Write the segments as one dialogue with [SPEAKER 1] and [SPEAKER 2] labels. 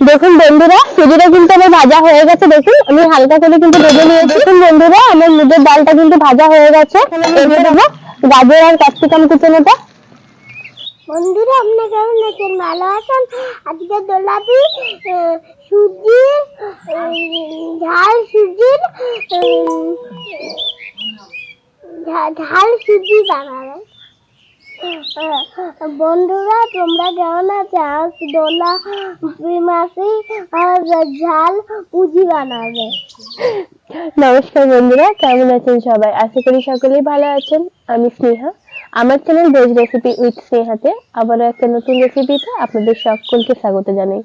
[SPEAKER 1] দেখুন বন্ধুরা সুজিটা কিন্তু আমার ভাজা হয়ে গেছে দেখুন আমি হালকা করে কিন্তু ভেজে নিয়েছি। দেখুন বন্ধুরা আমার মুগের ডালটা কিন্তু ভাজা হয়ে গেছে। দেবো গাজর আর ক্যাপসিকাম কুচনোটা
[SPEAKER 2] বন্ধুরা আপনারা কেমন আছেন? ভালো আছেন? আজকে দোলাপি আহ, সুজি ঝাল সুজির ঝাল সুজি বানাবে। আহ, বন্ধুরা, তোমরা কেমন আছো? আজ দোলা মাসি ঝাল পুঁজি বানাবে।
[SPEAKER 1] নমস্কার বন্ধুরা, কেমন আছেন সবাই? আশা করি সকলেই ভালো আছেন। আমি স্নেহা। আমার চ্যানেল ভেজ রেসিপি উইথ স্নেহাতে আবারও একটা নতুন রেসিপিতে আপনাদের সকলকে স্বাগত জানাই।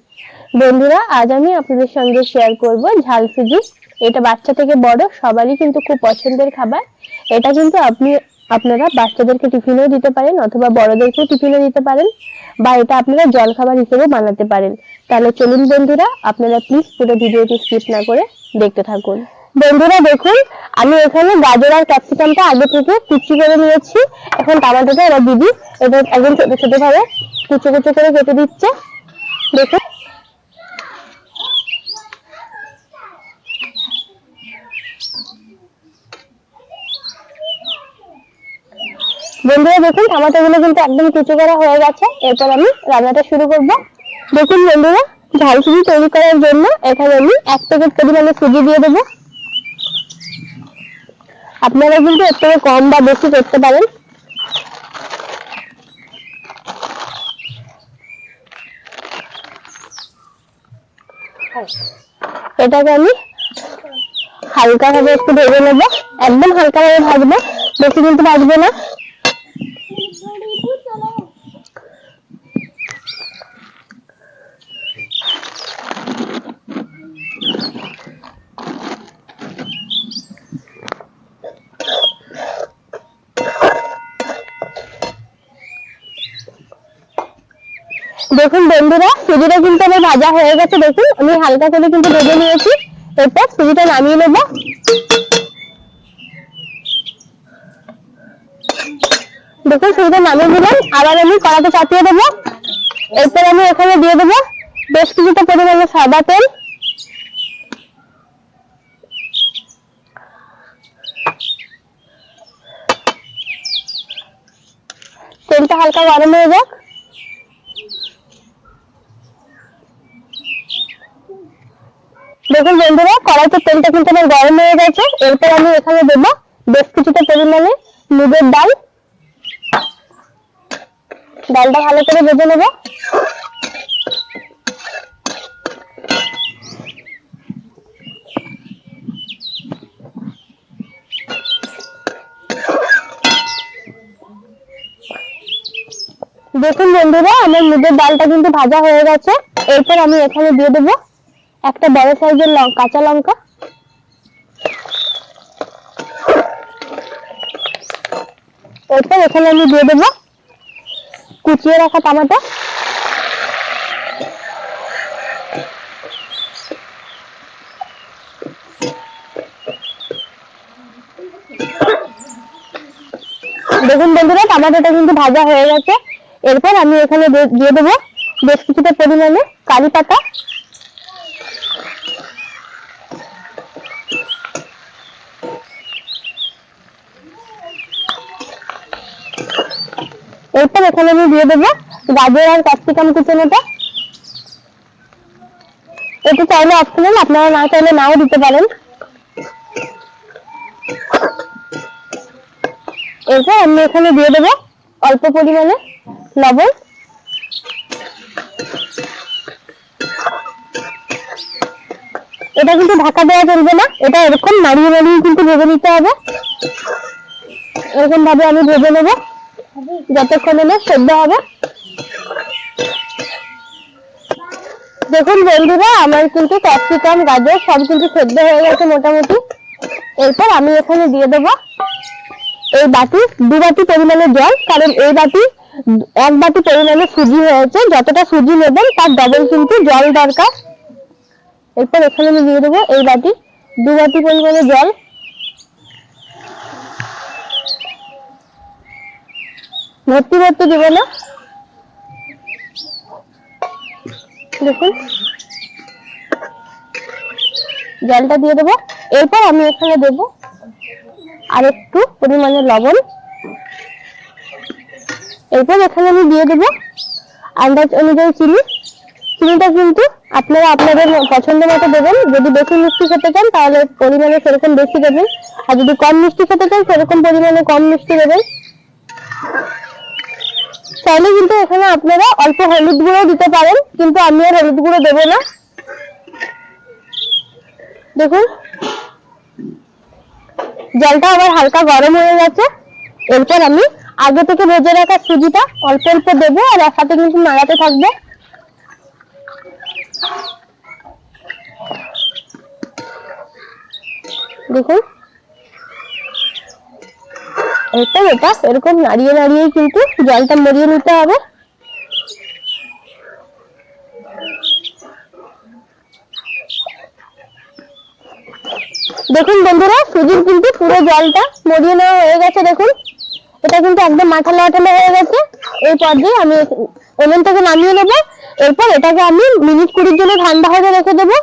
[SPEAKER 1] বন্ধুরা, আজ আমি আপনাদের সঙ্গে শেয়ার করব ঝাল সুজি এটা বাচ্চা থেকে বড়, সবারই কিন্তু খুব পছন্দের খাবার। এটা কিন্তু আপনি আপনারা বাচ্চাদেরকে টিফিনেও দিতে পারেন অথবা বড়দেরকেও টিফিনে দিতে পারেন বা এটা আপনারা জলখাবার হিসেবেও বানাতে পারেন। তাহলে চলুন বন্ধুরা, আপনারা প্লিজ পুরো ভিডিওটি স্কিপ না করে দেখতে থাকুন। বন্ধুরা দেখুন, আমি এখানে গাজর আর ক্যাপসিকামটা আগে থেকে কুচি করে নিয়েছি। এখন টমেটোটা এবার দিদি এটা একদম ছোট ছোট ভাবে কুচো কুচো করে কেটে দিচ্ছে। দেখুন। বন্ধুরা দেখুন টমেটো গুলো কিন্তু একদম কুচো করা হয়ে গেছে। এরপর আমি রান্নাটা শুরু করব। দেখুন বন্ধুরা, ঝাল সুজি তৈরি করার জন্য এখানে আমি এক প্যাকেট পরিমাণে সুজি দিয়ে দেবো। আপনারা কিন্তু এর থেকে কম বা বেশি করতে পারেন। এটাকে আমি হালকা ভাবে একটু ভেজে নেব। একদম হালকা ভাবে ভাজবো, বেশি কিন্তু ভাজবো না। দেখুন বন্ধুরা, সুজিটা কিন্তু আমার ভাজা হয়ে গেছে, দেখুন। আমি হালকা করে কিন্তু ভেজে নিয়েছি। এরপর সুজিটা নামিয়ে নেব। দেখুন দিলাম। আবার আমি কড়াতে চাপিয়ে দেবো। এরপর আমি এখানে দিয়ে দেবো বেশ কিছুটা পরিমাণে সাদা তেল। তেলটা হালকা গরম হয়ে যাক। দেখুন বন্ধুরা, কড়াইতে তেলটা কিন্তু আমার গরম হয়ে গেছে। এরপর আমি এখানে দেবো বেশ কিছুটা পরিমাণে মুগের ডাল। ডালটা ভালো করে ভেজে নেব। দেখুন বন্ধুরা, আমার মুগের ডালটা কিন্তু ভাজা হয়ে গেছে। এরপর আমি এখানে দিয়ে দেবো একটা বড় সাইজের কাঁচা লঙ্কা। এরপর এখানে আমি দিয়ে দেবো কুচিয়ে রাখা টমেটো। দেখুন বন্ধুরা, টমেটোটা কিন্তু ভাজা হয়ে গেছে। এরপর আমি এখানে দিয়ে দেবো বেশ কিছুটা পরিমাণে কারি পাতা। এরপর এখানে আমি দিয়ে দেবো গাজর আর ক্যাপসিকাম কুচনোটা এটা চাইলে অপশনাল আপনারা না চাইলে নাও দিতে পারেন। এরপর আমি এখানে দিয়ে দেবো অল্প পরিমাণে লবণ। এটা কিন্তু ঢাকা দেওয়া চলবে না, এটা এরকম নাড়িয়ে নাড়িয়ে কিন্তু ভেজে নিতে হবে। এরকম ভাবে আমি ভেজে নেব। যতক্ষণে না সেদ্ধ হবে। দেখুন বন্ধুরা, আমার কিন্তু ক্যাপসিকাম, গাজর সব কিন্তু সেদ্ধ হয়ে গেছে মোটামুটি। এরপর আমি এখানে দিয়ে দেবো এই বাটি, দু বাটি পরিমাণে জল, কারণ এই বাটি এক বাটি পরিমাণে সুজি হয়েছে। যতটা সুজি নেবেন, তার ডবল কিন্তু জল দরকার। এরপর এখানে আমি দিয়ে দেবো এই বাটি, দু বাটি পরিমাণে জল। ভর্তি ভর্তি দেবো না? দেখুন। জলটা দিয়ে দেবো। এরপর আমি এখানে দেবো আর একটু পরিমাণে লবণ। এরপর এখানে আমি দিয়ে দেবো আন্দাজ অনুযায়ী চিনি। চিনিটা কিন্তু আপনারা আপনাদের পছন্দ মতো দেবেন। যদি বেশি মিষ্টি খেতে চান, তাহলে পরিমাণে সেরকম বেশি দেবেন। আর যদি কম মিষ্টি খেতে চান, সেরকম পরিমাণে কম মিষ্টি দেবেন। চাইলে কিন্তু এখানে আপনারা অল্প হলুদ গুঁড়ো দিতে পারেন, কিন্তু আমি আর হলুদ গুঁড়ো দেবো না। দেখুন। জলটা আবার হালকা গরম হয়ে গেছে। এরপর আমি আগে থেকে ভেজে রাখা সুজিটা অল্প অল্প দেবো আর এর সাথে কিন্তু নাড়াতে থাকব। দেখুন। এটা এটা এরকম নাড়িয়ে নাড়িয়ে কিন্তু জলটা মরিয়ে নিতে হবে। দেখুন বন্ধুরা, সুজির কিন্তু পুরো জলটা মরিয়ে নেওয়া হয়ে গেছে, দেখুন। এটা কিন্তু একদম মাঠালো আঠালো হয়ে গেছে। এই পর্যায়ে আমি ওভেন থেকে নামিয়ে নেব। এরপর এটাকে আমি মিনিট কুড়ির জন্য ঠান্ডা হতে রেখে দেবো।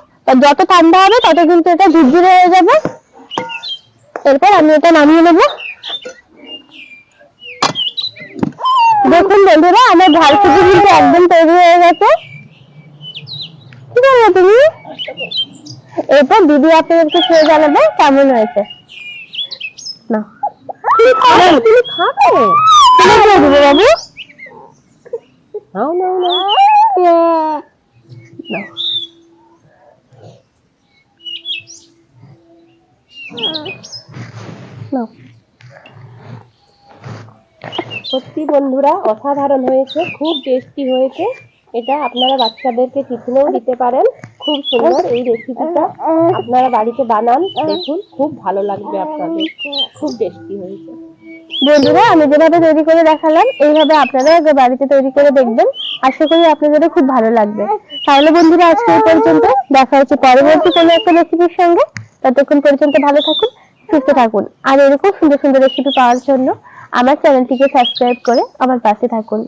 [SPEAKER 1] যত ঠান্ডা হবে, তত কিন্তু এটা ঝুরঝুরে হয়ে যাবে। এরপর আমি এটা নামিয়ে নেব। দেখুন বন্ধুরা আমার ঝাল সুজি কিন্তু একদম তৈরি হয়ে গেছে। কি করবে তুমি? এরপর দিদি আপনাদেরকে খেয়ে জানাবে কেমন হয়েছে। না। তুমি খাবে? তুমি খাবে? তুমি খেয়ে বাবু। নাও নাও নাও। নাও নাও সত্যি বন্ধুরা, অসাধারণ হয়েছে, খুব টেস্টি হয়েছে। এটা আপনারা বাচ্চাদেরকে টিফিনেও দিতে পারেন। খুব সুন্দর এই রেসিপিটা আপনারা বাড়িতে বানান, দেখুন, খুব ভালো লাগবে আপনাদের। খুব টেস্টি হয়েছে। বন্ধুরা, আমি যেভাবে তৈরি করে দেখালাম, এইভাবে আপনারা আগে বাড়িতে তৈরি করে দেখবেন। আশা করি আপনাদের খুব ভালো লাগবে। তাহলে বন্ধুরা, আজকে এই পর্যন্ত। দেখা হচ্ছে পরবর্তী কোনো একটা রেসিপির সঙ্গে। ততক্ষণ পর্যন্ত ভালো থাকুন, সুস্থ থাকুন। আর এরকম সুন্দর সুন্দর রেসিপি পাওয়ার জন্য আমার চ্যানেলটিকে সাবস্ক্রাইব করে আমার পাশে থাকুন।